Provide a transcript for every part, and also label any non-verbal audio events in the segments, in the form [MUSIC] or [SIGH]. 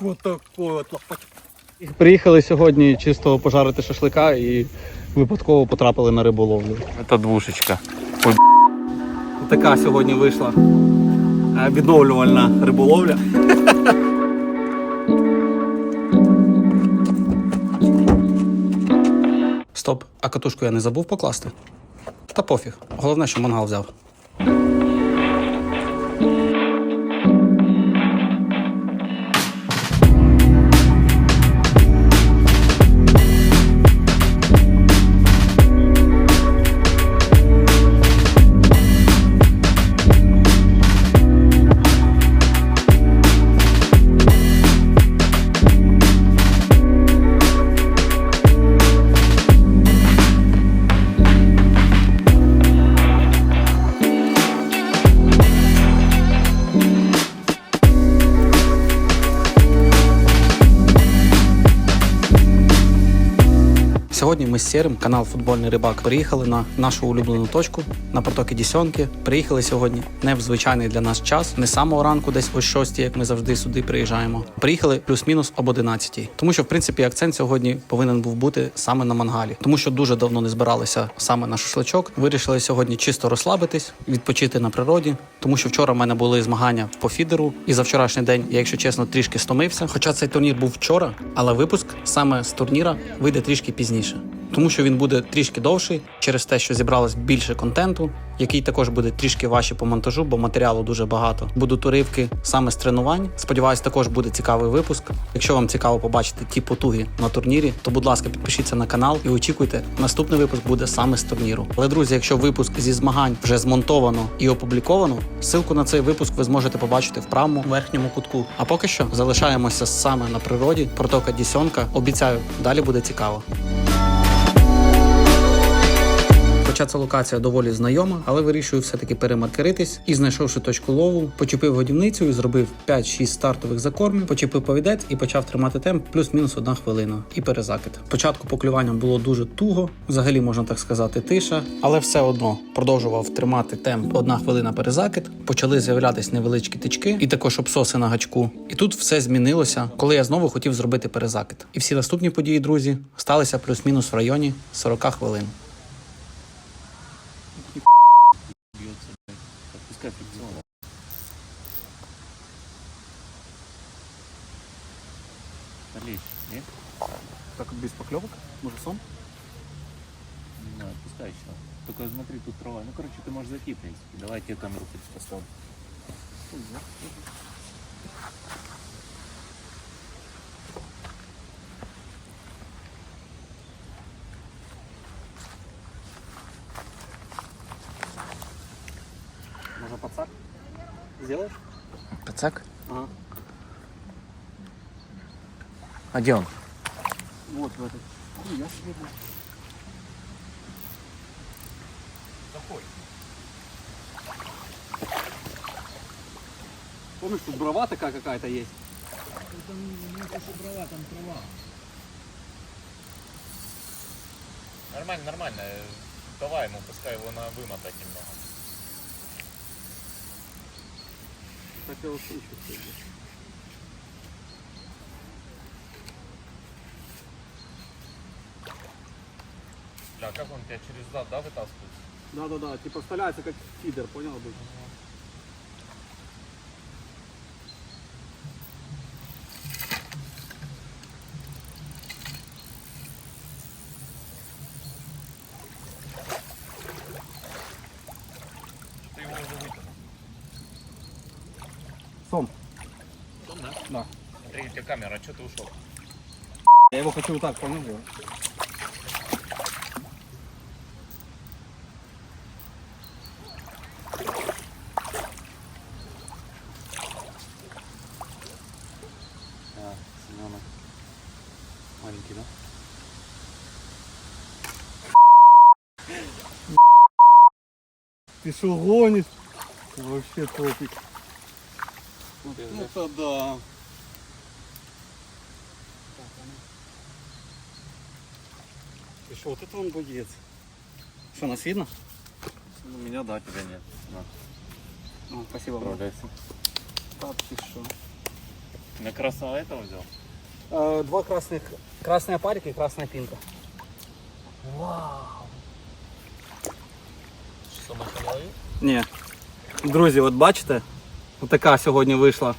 Вот такой вот лопать. Приїхали сьогодні чисто пожарити шашлика і випадково потрапили на риболовлю. Это двушечка. Така сьогодні вийшла е, відновлювальна риболовля. Стоп, а катушку я не забув покласти? Та пофіг. Головне, що мангал взяв. Сьогодні ми з Сєрим, канал Футбольний рибак, приїхали на нашу улюблену точку на протоки Дісьонки. Приїхали сьогодні не в звичайний для нас час, не самого ранку, десь о 6, як ми завжди сюди приїжджаємо. Приїхали плюс-мінус об 11. Тому що, в принципі, акцент сьогодні повинен був бути саме на мангалі, тому що дуже давно не збиралися саме на шашличок. Вирішили сьогодні чисто розслабитись, відпочити на природі, тому що вчора в мене були змагання по фідеру, і за вчорашній день я, якщо чесно, трішки стомився. Хоча цей турнір був вчора, але випуск саме з турніра вийде трішки пізніше. Тому що він буде трішки довший через те, що зібралось більше контенту, який також буде трішки важче по монтажу, бо матеріалу дуже багато. Будуть уривки саме з тренувань. Сподіваюсь, також буде цікавий випуск. Якщо вам цікаво побачити ті потуги на турнірі, то будь ласка, підпишіться на канал і очікуйте. Наступний випуск буде саме з турніру. Але друзі, якщо випуск зі змагань вже змонтовано і опубліковано, ссылку на цей випуск ви зможете побачити в правому верхньому кутку. А поки що залишаємося саме на природі. Протока Дісьонка. Обіцяю, далі буде цікаво. Хоча ця локація доволі знайома, але вирішую все-таки перемаркеритись і знайшовши точку лову, почепив годівницю зробив 5-6 стартових закормів, почепив повідець і почав тримати темп плюс-мінус одна хвилина і перезакид. Спочатку поклювання було дуже туго, взагалі можна так сказати, тиша, але все одно продовжував тримати темп одна хвилина перезакид. Почали з'являтись невеличкі тички і також обсоси на гачку. І тут все змінилося, коли я знову хотів зробити перезакид. І всі наступні події, друзі, сталися плюс-мінус в районі 40 хвилин. Зайти, в принципе. Давай я камеру хоть поставлю. Може пацак? Сделаешь? Пацак? Ага. А где он? Вот в этот. Ну, я себе блин. Помнишь, тут брова такая какая-то есть? Нормально, нормально. Давай ему, пускай его на вымотать немного. Хотел слышать. Бля, как он тебя через зад, да, вытаскивает? Да-да-да, типа вставляется как фидер, понял? бы? Ты У тебя камера, а что ты ушел? Я его хочу вот так, понял? делать? А, Семенок. Маленький, да? Ты что гонишь? Вообще топик. Ты Ну уже- то да. Ты что, вот это он боец. Что, нас видно? Ну, меня да, тебя нет. На, А, спасибо. справляйся. Так, ты что? На красного этого взял? Э, два красных, красная парика и красная пинка. Вау! Что, Маша не ловил? Ні. Друзі, от бачите, така сьогодні вийшла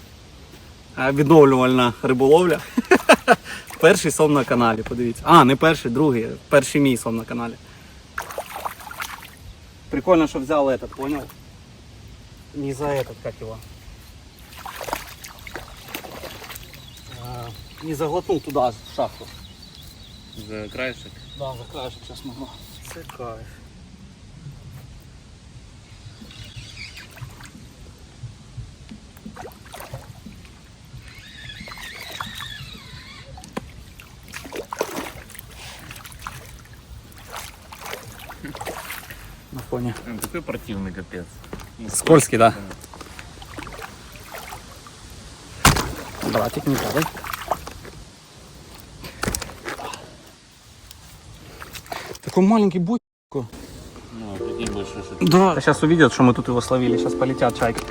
е, відновлювальна риболовля. [LAUGHS] Перший сон на каналі, подивіться. А, не перший, другий, перший мій сон на каналі. Прикольно, що взял этот, понял? Не за этот, как его. Не заглотнул туда, в шахту. За краешек? Да, за краешек сейчас могу. Це кайф. Он такой противный капец. Ну, Скользкий, да? да. Братик, не падай. Такой маленький будь. Ну, а больше что Да. Сейчас увидят, что мы тут его словили. Сейчас полетят чайки.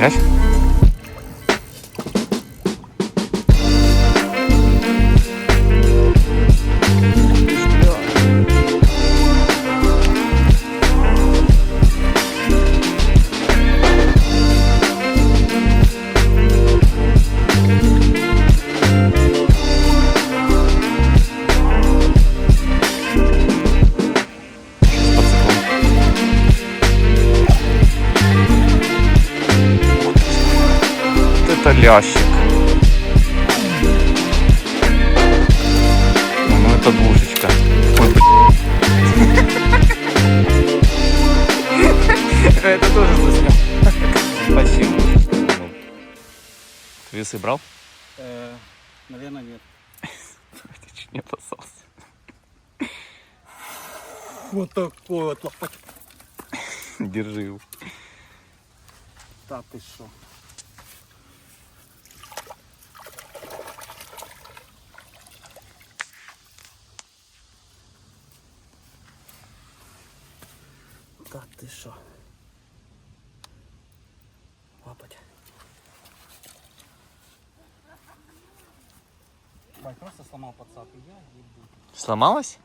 Echt? Э, наверное, нет. [LAUGHS] Ты чуть не опасался. Вот такой вот лопать. Держи его. Та ти що? Та ти що? Сломал подсадку. Я ебу. Сломалась?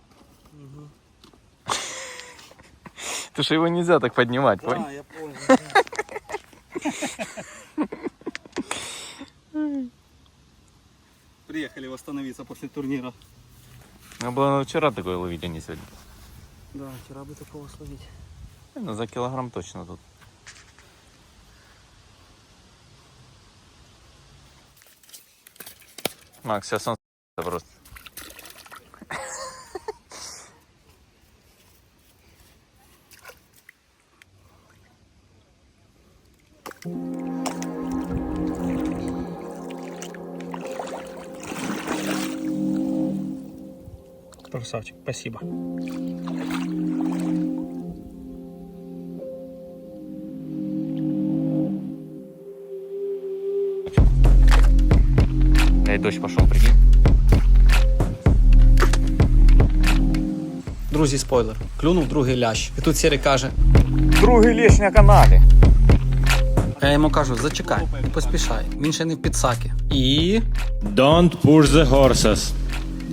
[LAUGHS] Ты что его нельзя так поднимать, понял? Да, я [LAUGHS] понял. Приехали восстановиться после турнира. Надо было вчера такое ловить, а не сегодня. Да, вчера бы такого словить. Ну, за килограмм точно тут. Макс, сейчас он просто. Красавчик, спасибо. Эй, дождь пошел, прикинь. Друзі, спойлер. Клюнув другий лящ. І тут Сірий каже: Другий лещ на каналі. я йому кажу, зачекай, не поспішай. Він ще не в підсакі. І. Don't push the horses.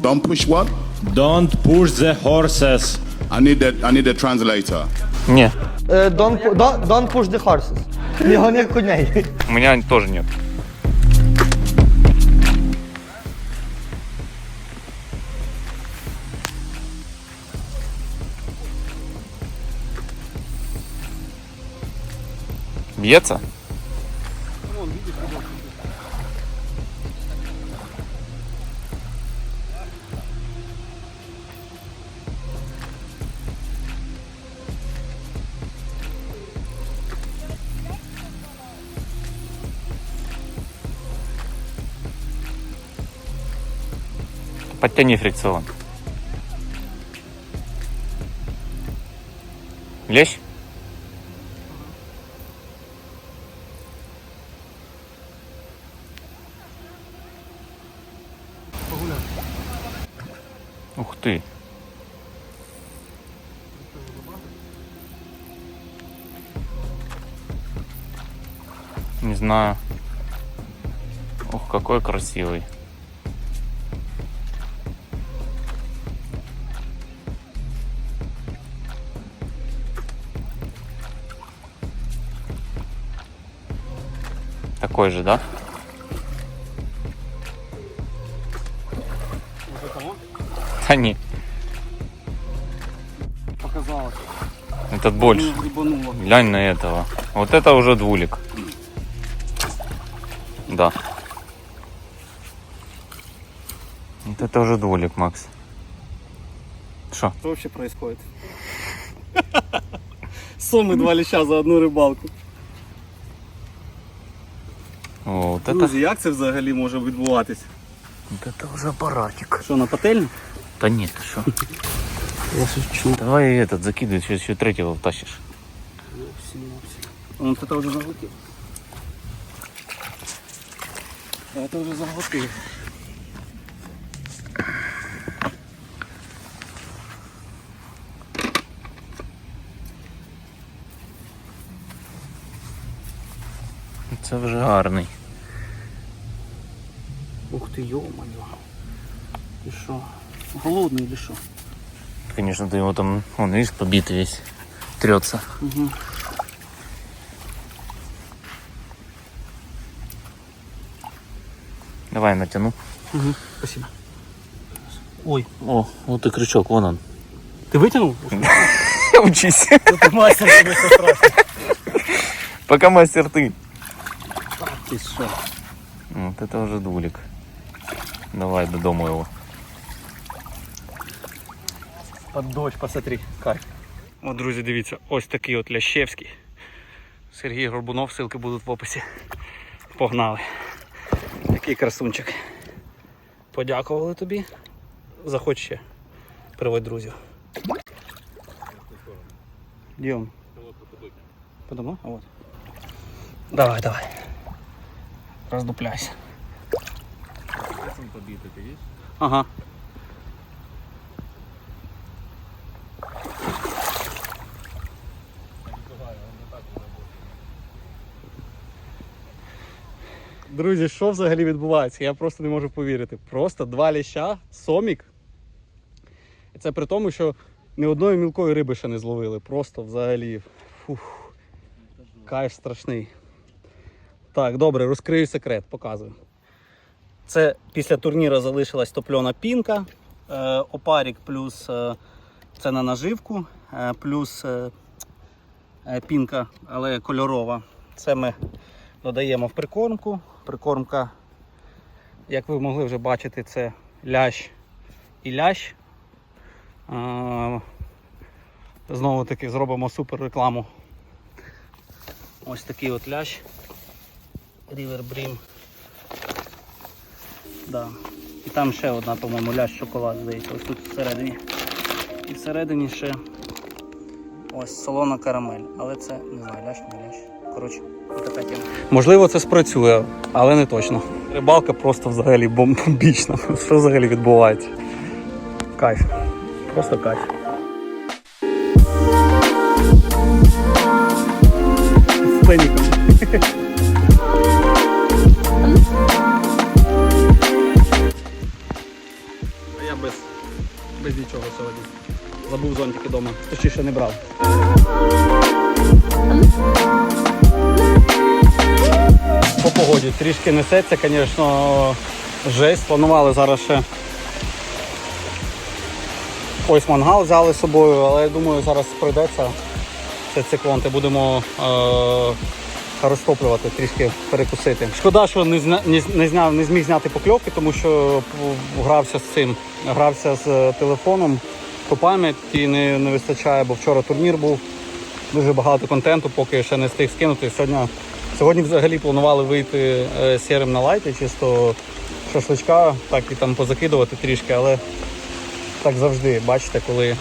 Don't push what? Don't push the horses. I need that. I need a translator. Не, Е, Don't, don't, don't push the horses. Не гони коней. у меня тоже нет. Бьется? Подтяни фрикцион. Лезь. Знаю. Ух, какой красивый. Такой же, да? Да не, Показалось. этот больше. Глянь на этого. Вот это уже двулик. Да. Вот это уже двулик, Макс. Что? Что вообще происходит? Соми два ліща за одну рибалку. О, вот это, Друзі, як це взагалі може відбуватись? вот это уже аппаратик. Що, на пательні? Да нет, ты что? Я шучу. Давай этот закидывай, сейчас еще третьего втащишь. Он это уже заглотил. Это уже заглотил. Це вже гарний. Ух ты, ё-моё. Ты что? Голодный или что? Конечно, ты его там, он, видишь, побитый весь. Трется. Давай натяну. Спасибо. Ой, О, вот и крючок, вон он. ты вытянул? [LAUGHS] Учись. Ты мастер, тебе все страшно. Пока мастер ты. Ты что? Вот это уже дулик. Давай додому его. Под дощ, посмотри, кайф. От, друзі, дивіться, ось такий от Лящевський. Сергій Горбунов, ссылки будуть в описі. Погнали. Такий красунчик. Подякували тобі. Заходь ще. Приводь друзів. Йдем. Подома? А от. Давай, давай. Роздупляйся. Ага. Друзі, що взагалі відбувається? Я просто не можу повірити. Просто два ліща, сомік. І це при тому, що ні одної мілкої риби ще не зловили. Просто взагалі. Фух. Кайф страшний. Так, добре, розкрию секрет, показую. Це після турніру залишилась топльона пінка, е, опарік плюс е, це на наживку, е, плюс е, е, пінка, але кольорова. Це ми додаємо в прикормку. Прикормка, Як ви могли вже бачити, це лящ і лящ. Знову таки зробимо супер рекламу. Ось такий от лящ. River Brim. Да. І там ще одна, по-моєму, лящ шоколад, здається, ось тут всередині. І всередині ще ось солона карамель. Але це не знаю, лящ, не лящ. Коротше. Можливо, це спрацює, але не точно. Рибалка просто взагалі бомбічна. [LAUGHS] Що взагалі відбувається? Кайф. Просто кайф. А я без, без нічого сьогодні. Забув зонтики вдома. Точніше не брав. По погоді трішки несеться, звісно, жесть. Планували зараз ще. Ось мангал взяли з собою, але я думаю, зараз пройдеться цей циклон, будемо е- розтоплювати, трішки перекусити. Шкода, що не, зня... не, не, не зміг зняти покльовки, тому що грався з цим, грався з телефоном по пам'яті не, не вистачає, бо вчора турнір був. Дуже багато контенту, поки ще не встиг скинути. Сьогодні, сьогодні взагалі планували вийти е, сірим на лайті, чисто шашличка, так і там позакидувати трішки, але так завжди, бачите, коли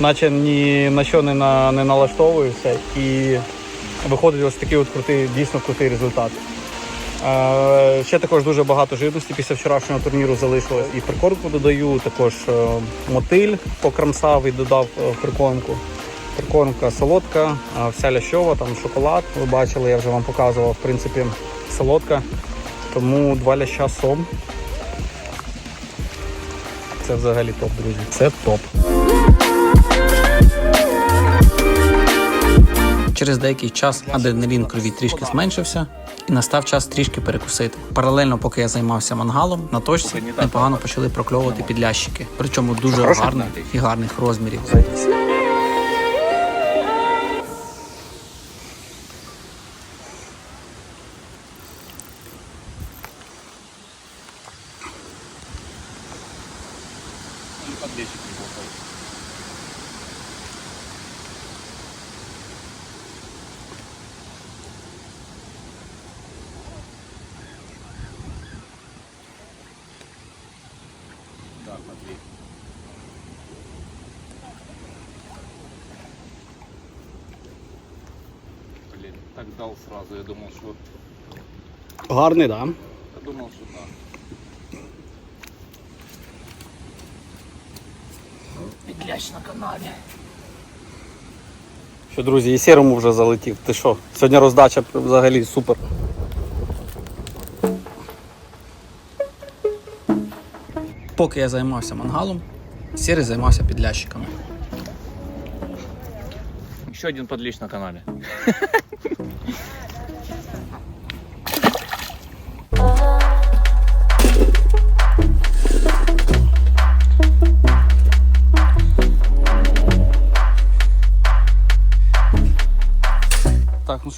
наче ні на що не, на, не налаштовуєшся і виходить ось такий от крутий, дійсно крутий результат. Е, ще також дуже багато живності після вчорашнього турніру залишилось. І прикормку додаю, також е, мотиль покрамсав і додав прикормку. Прикормка солодка, вся лящова, там шоколад. Ви бачили, я вже вам показував, в принципі, солодка. Тому два ляща сом. Це взагалі топ, друзі. Це топ. Через деякий час адреналін крові трішки зменшився, і настав час трішки перекусити. Паралельно, поки я займався мангалом, на точці непогано почали прокльовувати підлящики, причому дуже гарних і гарних розмірів. Блин, так я думал, что... Гарний, так? Да? Я думал, что да. Що, друзі, і сірому вже залетів. Ти що? Сьогодні роздача взагалі супер. Поки я займався мангалом, сірий займався підлящиками. Еще один подлещ на канале. [LAUGHS]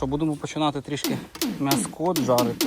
що, будемо починати трішки м'яско жарити.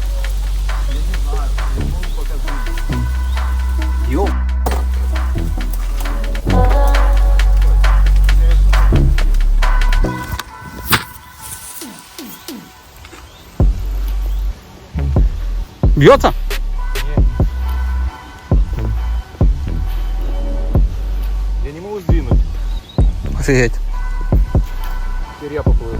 Б'ється? Я не могу сдвинуть. Офігеть. Теперь я поплыл.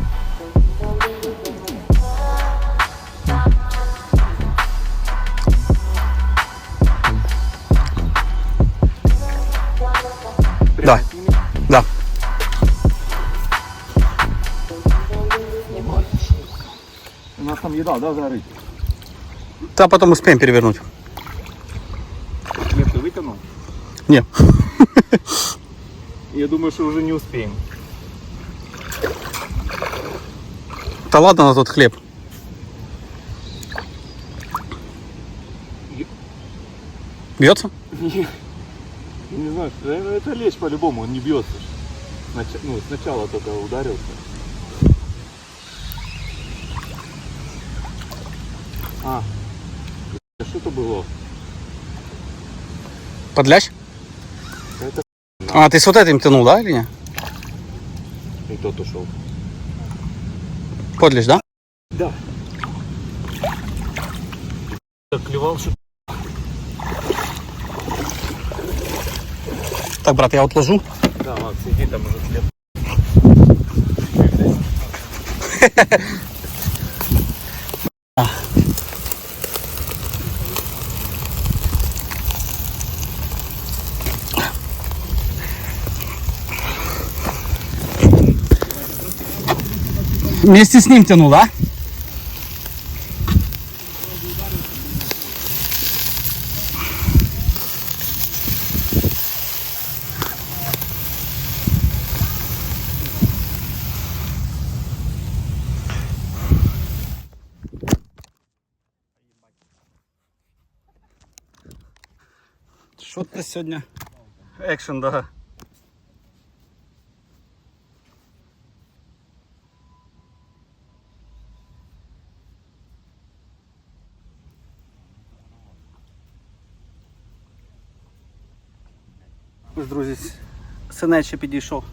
Да. Да. У нас там еда, да, зарыть? Та потім успіємо перевернути. Нет, ты вытянул? Ні. [LAUGHS] Я думаю, что уже не успеем. Та ладно на тот хліб. Б'ється? Я не знаю, наверное, это лечь по-любому, он не бьется. Нач- Ну, сначала только ударился. А, что это было? Подлящ? Это А, ти з вот этим тянув, да, или ні? и тот ушел. Подлящ, да? Да. Так клевал, что Так, брат, я отложу. Да, Макс, иди там уже хлеб. [LAUGHS] Вместе с ним тянул, да? Що ти сьогодні? Екшен, да. Синець ще підійшов.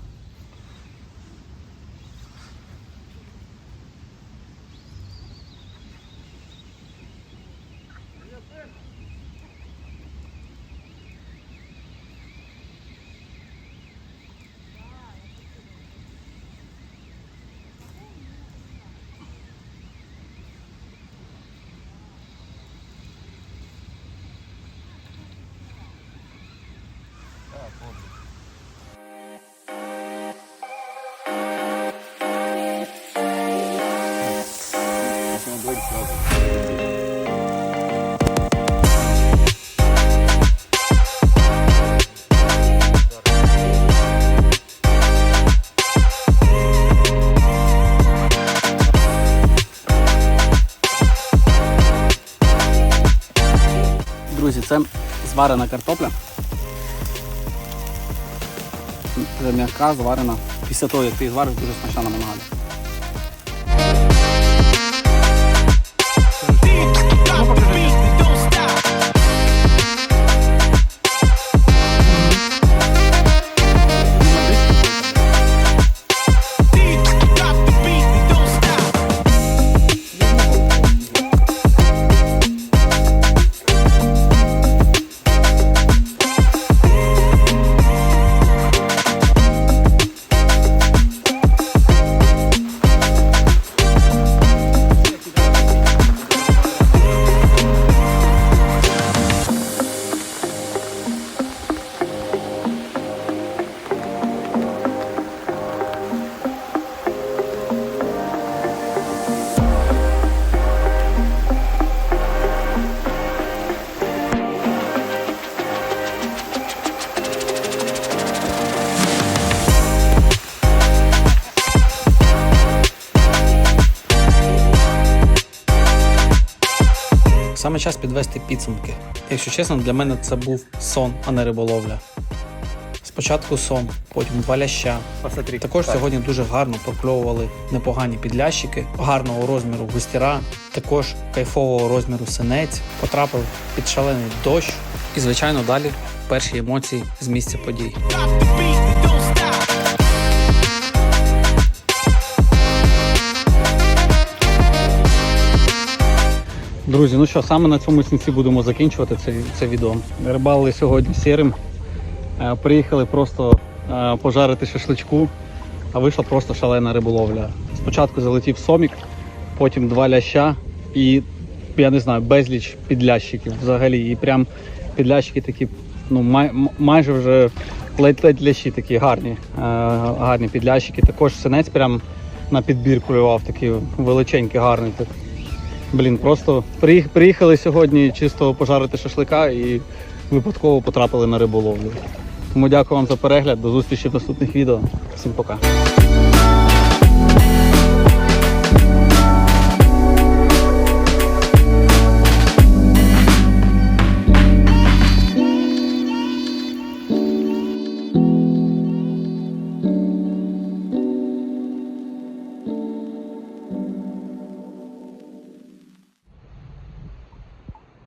Зварена картопля. Вже м'яка, зварена. Після того, як ти її звариш, дуже смачна на. Саме час підвести підсумки. Якщо чесно, для мене це був сон, а не риболовля. Спочатку сон, потім два ляща. Посмотри. Також сьогодні дуже гарно прокльовували непогані підлящики, гарного розміру густіра, також кайфового розміру синець, потрапив під шалений дощ. І, звичайно, далі перші емоції з місця подій. Друзі, ну що, саме на цьому сінці будемо закінчувати це, це відео. Рибалили сьогодні сірим. Е, Приїхали просто е, пожарити шашличку, а вийшла просто шалена риболовля. Спочатку залетів сомік, потім два ляща і я не знаю, безліч підлящиків взагалі. І прям підлящики такі, ну май, майже вже ледь-ледь лящі такі гарні, е, гарні підлящики. Також синець прям на підбір клював, такий величенький, гарний. Блін, просто приїх- приїхали сьогодні чисто пожарити шашлика і випадково потрапили на риболовлю. Тому дякую вам за перегляд. До зустрічі в наступних відео. Всім пока.